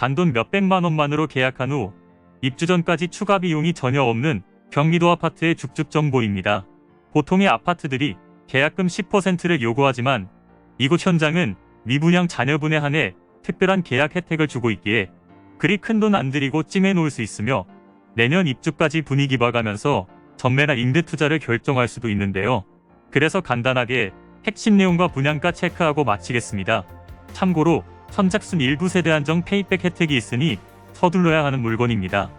단돈 몇백만 원만으로 계약한 후 입주 전까지 추가 비용이 전혀 없는 경기도 아파트의 죽죽 정보입니다. 보통의 아파트들이 계약금 10%를 요구하지만 이곳 현장은 미분양 자녀분에 한해 특별한 계약 혜택을 주고 있기에 그리 큰 돈 안 들이고 찜해 놓을 수 있으며 내년 입주까지 분위기 봐가면서 전매나 임대 투자를 결정할 수도 있는데요. 그래서 간단하게 핵심 내용과 분양가 체크하고 마치겠습니다. 참고로 선착순 일부 세대 한정 페이백 혜택이 있으니 서둘러야 하는 물건입니다.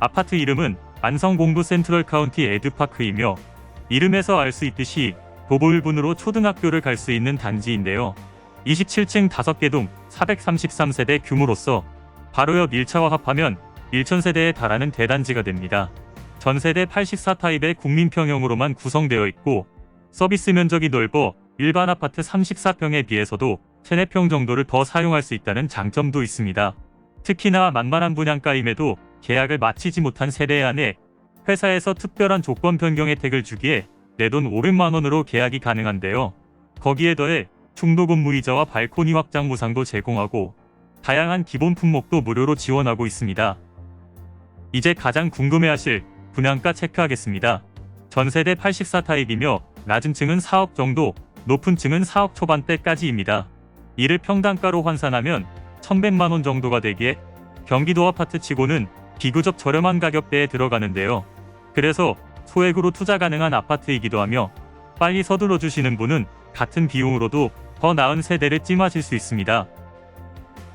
아파트 이름은 안성공도 센트럴 카운티 에드파크이며 이름에서 알 수 있듯이 도보일분으로 초등학교를 갈 수 있는 단지인데요. 27층 5개 동 433세대 규모로서 바로 옆 1차와 합하면 1,000세대에 달하는 대단지가 됩니다. 전세대 84타입의 국민평형으로만 구성되어 있고 서비스 면적이 넓어 일반 아파트 34평에 비해서도 3, 4평 정도를 더 사용할 수 있다는 장점도 있습니다. 특히나 만만한 분양가임에도 계약을 마치지 못한 세대에 한해 회사에서 특별한 조건 변경 혜택을 주기에 내 돈 500만 원으로 계약이 가능한데요. 거기에 더해 중도금 무이자와 발코니 확장 무상도 제공하고 다양한 기본 품목도 무료로 지원하고 있습니다. 이제 가장 궁금해하실 분양가 체크하겠습니다. 전세대 84타입이며 낮은 층은 4억 정도, 높은 층은 4억 초반대까지입니다. 이를 평당가로 환산하면 1100만 원 정도가 되기에 경기도 아파트 치고는 비교적 저렴한 가격대에 들어가는데요. 그래서 소액으로 투자 가능한 아파트이기도 하며 빨리 서둘러 주시는 분은 같은 비용으로도 더 나은 세대를 찜하실 수 있습니다.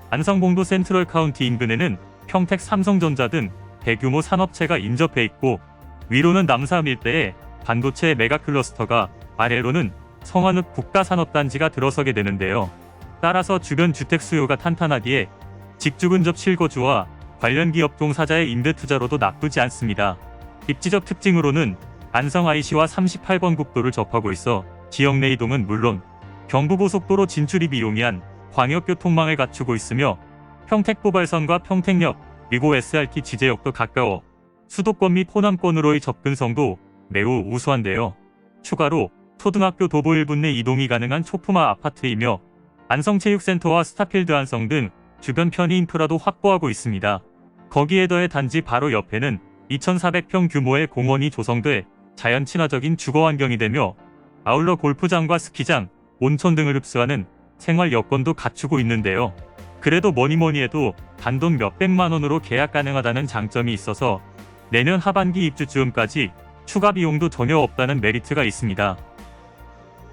안성봉도 센트럴 카운티 인근에는 평택 삼성전자 등 대규모 산업체가 인접해 있고 위로는 남사암 일대에 반도체 메가 클러스터가 아래로는 성한읍 국가산업단지가 들어서게 되는데요. 따라서 주변 주택 수요가 탄탄하기에 직주근접 실거주와 관련 기업 종사자의 임대 투자로도 나쁘지 않습니다. 입지적 특징으로는 안성 IC와 38번 국도를 접하고 있어 지역 내 이동은 물론 경부고속도로 진출입이 용이한 광역교통망을 갖추고 있으며 평택보발선과 평택역 그리고 SRT 지제역도 가까워 수도권 및 호남권으로의 접근성도 매우 우수한데요. 추가로 초등학교 도보 1분 내 이동이 가능한 초품화 아파트이며 안성체육센터와 스타필드 안성 등 주변 편의 인프라도 확보하고 있습니다. 거기에 더해 단지 바로 옆에는 2,400평 규모의 공원이 조성돼 자연 친화적인 주거 환경이 되며 아울러 골프장과 스키장, 온천 등을 흡수하는 생활 여건도 갖추고 있는데요. 그래도 뭐니 뭐니 해도 단돈 몇백만 원으로 계약 가능하다는 장점이 있어서 내년 하반기 입주 즈음까지 추가 비용도 전혀 없다는 메리트가 있습니다.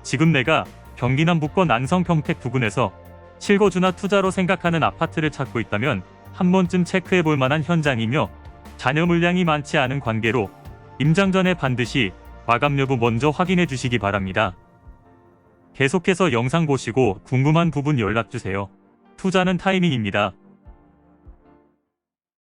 지금 내가 경기 남부권 안성 평택 부근에서 실거주나 투자로 생각하는 아파트를 찾고 있다면 한 번쯤 체크해 볼 만한 현장이며 자녀 물량이 많지 않은 관계로 임장 전에 반드시 마감 여부 먼저 확인해 주시기 바랍니다. 계속해서 영상 보시고 궁금한 부분 연락 주세요. 투자는 타이밍입니다.